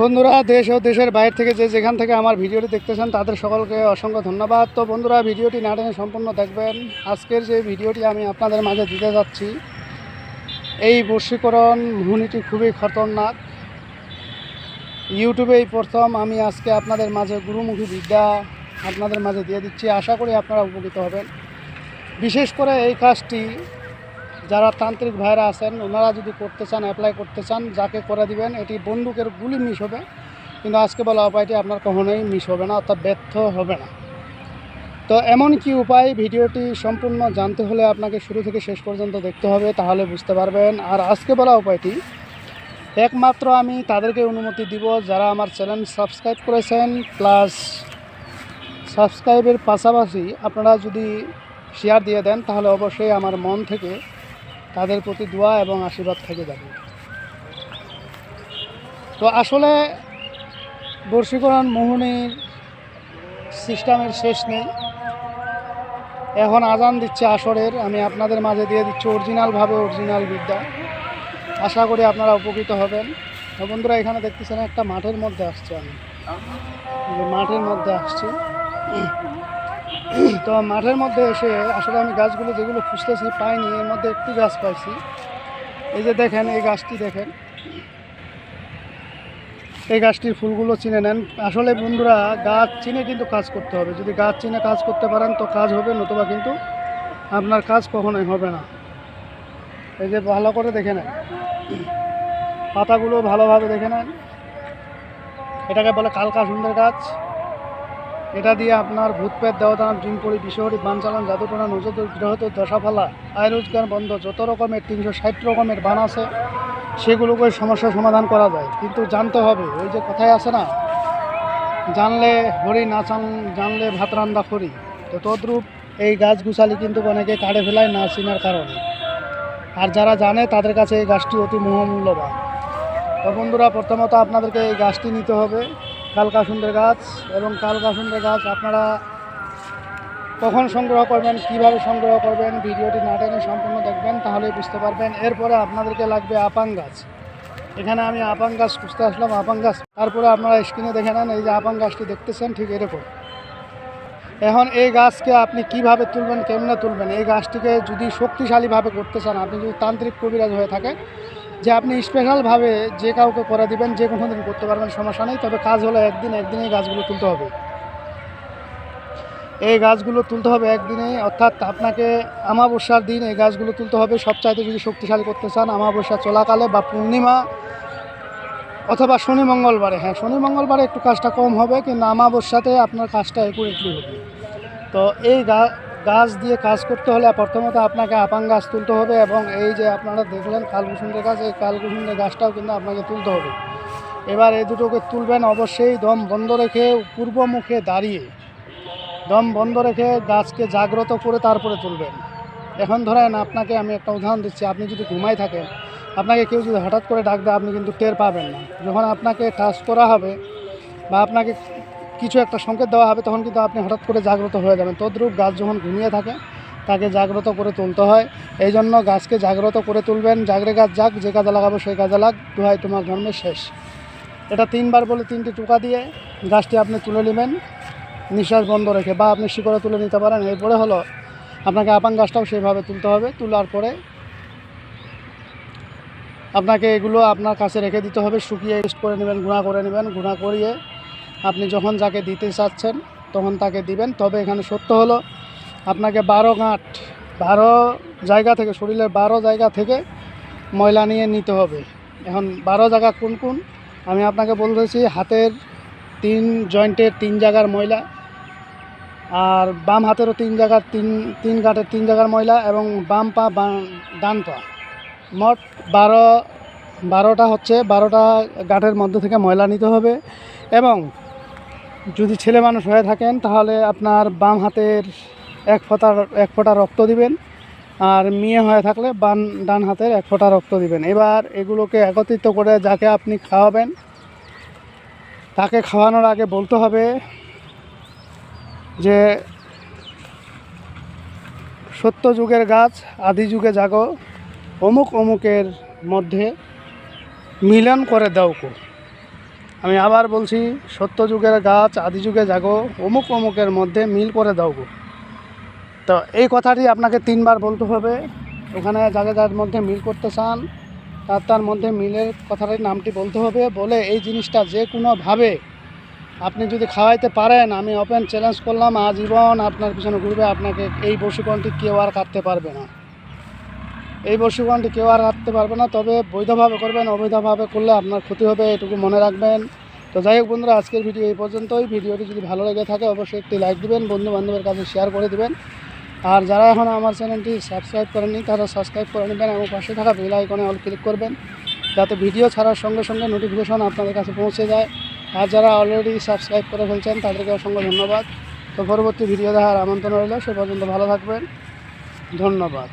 বন্ধুরা, দেশ ও দেশের বাইরে থেকে যে যেখান থেকে আমার ভিডিওটি দেখতেছেন, তাদের সকলকে অসংখ্য ধন্যবাদ। তো বন্ধুরা, ভিডিওটি না টেনে সম্পূর্ণ দেখবেন। আজকের যে ভিডিওটি আমি আপনাদের মাঝে দিতে যাচ্ছি, এই বশীকরণ ভূমিটি খুবই খতরনাক। ইউটিউবে এই প্রথম আমি আজকে আপনাদের মাঝে গুরুমুখী বিদ্যা আপনাদের মাঝে দিয়ে দিচ্ছি। আশা করি আপনারা উপকৃত হবেন। বিশেষ করে এই কাজটি যারা তান্ত্রিক ভাইরা আছেন, ওনারা যদি করতে চান অ্যাপ্লাই করতে চান, যাকে করে দিবেন, এটি বন্দুকের গুলি মিস হবে। কিন্তু আজকে বলা উপায়টি আপনার কখনোই মিস হবে না, অর্থাৎ ব্যর্থ হবে না। তো এমন কি উপায়? ভিডিওটি সম্পূর্ণ জানতে হলে আপনাকে শুরু থেকে শেষ পর্যন্ত দেখতে হবে, তাহলে বুঝতে পারবেন। আর আজকে বলা উপায়টি, একমাত্র আমি তাদেরকে অনুমতি দিব যারা আমার চ্যানেল সাবস্ক্রাইব করেছেন, প্লাস সাবস্ক্রাইবের পাশাপাশি আপনারা যদি শেয়ার দিয়ে দেন, তাহলে অবশ্যই আমার মন থেকে তাদের প্রতি দোয়া এবং আশীর্বাদ থেকে যাবে। তো আসলে বর্ষীকরণ মোহনীর সিস্টেমের শেষ নেই। এখন আজান দিচ্ছে আসরের, আমি আপনাদের মাঝে দিয়ে দিচ্ছি অরিজিনালভাবে অরিজিনাল বিদ্যা। আশা করি আপনারা উপকৃত হবেন। বন্ধুরা, এখানে দেখতেছেন একটা মাঠের মধ্যে আসছে আমি। মাঠের মধ্যে আসছি। তো মাঠের মধ্যে এসে আসলে আমি গাছগুলো যেগুলো খুঁজতেছি পাইনি, এর মধ্যে একটি গাছ পাইছি। এই যে দেখেন, এই গাছটি দেখেন। এই গাছটির ফুলগুলো চিনে নেন। আসলে বন্ধুরা, গাছ চিনে কিন্তু কাজ করতে হবে। যদি গাছ চিনে কাজ করতে পারেন তো কাজ হবে, নতুবা কিন্তু আপনার কাজ কখনোই হবে না। এই যে ভালো করে দেখে নেন। পাতাগুলো ভালোভাবে দেখে নেন। এটাকে বলে কালকা সুন্দর গাছ। এটা দিয়ে আপনার ভূতপেট দেওয়াদান জিনপরি বিষহরি বানচালন জাদুটনা নজর গ্রহত দশাফালা, আয় রোজগার বন্ধ, যত রকমের তিনশো ষাট রকমের বান আছে, সেগুলোকে সমস্যার সমাধান করা যায়। কিন্তু জানতে হবে, ওই যে কথায় আছে না, জানলে হরি, না জানলে ভাত রান্দা করি। তো তদ্রূপ এই গাছ গুছালি কিন্তু অনেকে কাড়ে ফেলায় না চিনার কারণে। আর যারা জানে, তাদের কাছে এই গাছটি অতি মহামূল্যবান তো বন্ধুরা, প্রথমত আপনাদেরকে এই গাছটি নিতে হবে। কালকা সুন্দর গাছ এবং কালকা সুন্দর গাছ আপনারা কখন সংগ্রহ করবেন, কীভাবে সংগ্রহ করবেন, ভিডিওটি না টেনে সম্পূর্ণ দেখবেন তাহলে বুঝতে পারবেন। এরপরে আপনাদেরকে লাগবে আপাং গাছ। এখানে আমি আপাং গাছ খুঁজতে আসলাম, আপাং গাছ। তারপরে আপনারা স্ক্রিনে দেখে নেন, এই যে আপাং গাছটি দেখতেছেন, ঠিক এরকম। এখন এই গাছকে আপনি কীভাবে তুলবেন, কেমনে তুলবেন? এই গাছটিকে যদি শক্তিশালীভাবে করতে চান, আপনি যদি তান্ত্রিক কবিরাজ হয়ে থাকেন যে আপনি স্পেশালভাবে যে কাউকে করে দিবেন, যে কোনো দিন করতে পারবেন, সমস্যা নেই। তবে কাজ হলো একদিন, একদিনেই গাছগুলো তুলতে হবে। এই গাছগুলো তুলতে হবে একদিনেই অর্থাৎ আপনাকে আমাবস্যার দিন এই গাছগুলো তুলতে হবে। সবচাইতে যদি শক্তিশালী করতে চান আমাবস্যা চলাকালে বা পূর্ণিমা অথবা শনি মঙ্গলবারে। হ্যাঁ শনি মঙ্গলবারে একটু কাজটা কম হবে, কিন্তু আমাবস্যাতে আপনার কাজটা একুরেটলি হবে। তো এই গা- গাছ দিয়ে কাজ করতে হলে প্রথমত আপনাকে আপাং গাছ তুলতে হবে এবং এই যে আপনারা দেখলেন কালকুসুন্ডের গাছ, এই কালকুসুন্ডের গাছটাও কিন্তু আপনাকে তুলতে হবে। এবার এই দুটোকে তুলবেন, অবশ্যই দম বন্ধ রেখে পূর্ব মুখে দাঁড়িয়ে দম বন্ধ রেখে গাছকে জাগ্রত করে তারপরে তুলবেন। এখন ধরেন আপনাকে আমি একটা উদাহরণ দিচ্ছি, আপনি যদি ঘুমাই থাকেন, আপনাকে কেউ যদি হঠাৎ করে ডাক দেয়, আপনি কিন্তু টের পাবেন না। যখন আপনাকে টাচ করা হবে বা আপনাকে কিছু একটা সংকেত দেওয়া হবে, তখন কিন্তু আপনি হঠাৎ করে জাগ্রত হয়ে যাবেন। তদ্রূপ গাছ যখন ঘুমিয়ে থাকে, তাকে জাগ্রত করে তুলতে হয়। এই জন্য গাছকে জাগ্রত করে তুলবেন। জাগরে গাছ যাক, যে কাজে লাগাবো সেই কাজে লাগ, দুহাই তোমার জন্মের শেষ। এটা তিনবার বলে তিনটি টুকা দিয়ে গাছটি আপনি তুলে নেবেন। নিঃশ্বাস বন্ধ রেখে, বা আপনি শিকড়ে তুলে নিতে পারেন। এরপরে হলো, আপনাকে আপান গাছটাও সেইভাবে তুলতে হবে। তোলার পরে আপনাকে এগুলো আপনার কাছে রেখে দিতে হবে। শুকিয়ে রেস্ট করে নেবেন, গুঁড়া করে নেবেন। গুঁড়া করিয়ে যখন যাকে দিতে চাচ্ছেন, তখন তাকে দিবেন। তবে এখানে সত্য হলো, আপনাকে বারো গাঁট, বারো জায়গা থেকে, শরীরের বারো জায়গা থেকে ময়লা নিয়ে নিতে হবে। এখন বারো জায়গা কোন কোন? আমি আপনাকে বলতেছি হাতের তিন জয়েন্টের তিন জায়গার ময়লা, আর বাম হাতেরও তিন জায়গার তিন তিন গাঁটের তিন জায়গার ময়লা এবং বাম পা ডান পা। মোট বারো, বারোটা হচ্ছে, বারোটা গাঁটের মধ্যে থেকে ময়লা নিতে হবে এবং যদি ছেলে মানুষ হয়ে থাকেন, তাহলে আপনার বাম হাতের এক ফোঁটা এক ফোঁটা রক্ত দিবেন। আর মেয়ে হয়ে থাকলে বান, ডান হাতের এক ফোঁটা রক্ত দিবেন। এবার এগুলোকে একত্রিত করে যাকে আপনি খাওয়াবেন, তাকে খাওয়ানোর আগে বলতে হবে যে, সত্য যুগের গাছ, আদি যুগে জাগো, অমুক অমুকের মধ্যে মিলন করে দাও কো। আমি আবার বলছি, সত্য যুগের গাছ, আদি যুগে জাগো, অমুক অমুকের মধ্যে মিল করে দাও গো। তো এই কথাটি আপনাকে তিনবার বলতে হবে। ওখানে যাকে যার মধ্যে মিল করতে চান, তার তার মধ্যে মিলের কথাটির নামটি বলতে হবে। বলে এই জিনিসটা যে কোনোভাবে আপনি যদি খাওয়াইতে পারেন, আমি ওপেন চ্যালেঞ্জ করলাম, আজীবন আপনার পিছনে ঘুরবে, আপনাকে এই বসিকণটি কেউ আর কাটতে পারবে না। এই বসিকণটি কেউ আর কাটতে পারবে না, তবে বৈধভাবে করবেন, অবৈধভাবে করলে আপনার ক্ষতি হবে, এটুকু মনে রাখবেন। তো যাই হোক বন্ধুরা, আজকের ভিডিও এই পর্যন্তই। ভিডিওটি যদি ভালো লেগে থাকে, অবশ্যই একটি লাইক দিবেন বন্ধু বান্ধবের কাছে শেয়ার করে দিবেন। আর যারা এখন আমার চ্যানেলটি সাবস্ক্রাইব করেননি, তারা সাবস্ক্রাইব করে নেবেন এবং পাশে থাকা বেল আইকনে অল ক্লিক করবেন, যাতে ভিডিও ছাড়ার সঙ্গে সঙ্গে নোটিফিকেশন আপনাদের কাছে পৌঁছে যায়। আর যারা অলরেডি সাবস্ক্রাইব করে ফেলছেন তাদেরকে অসংখ্য ধন্যবাদ। তো পরবর্তী ভিডিও দেখার আমন্ত্রণ রইল। সে পর্যন্ত ভালো থাকবেন। ধন্যবাদ।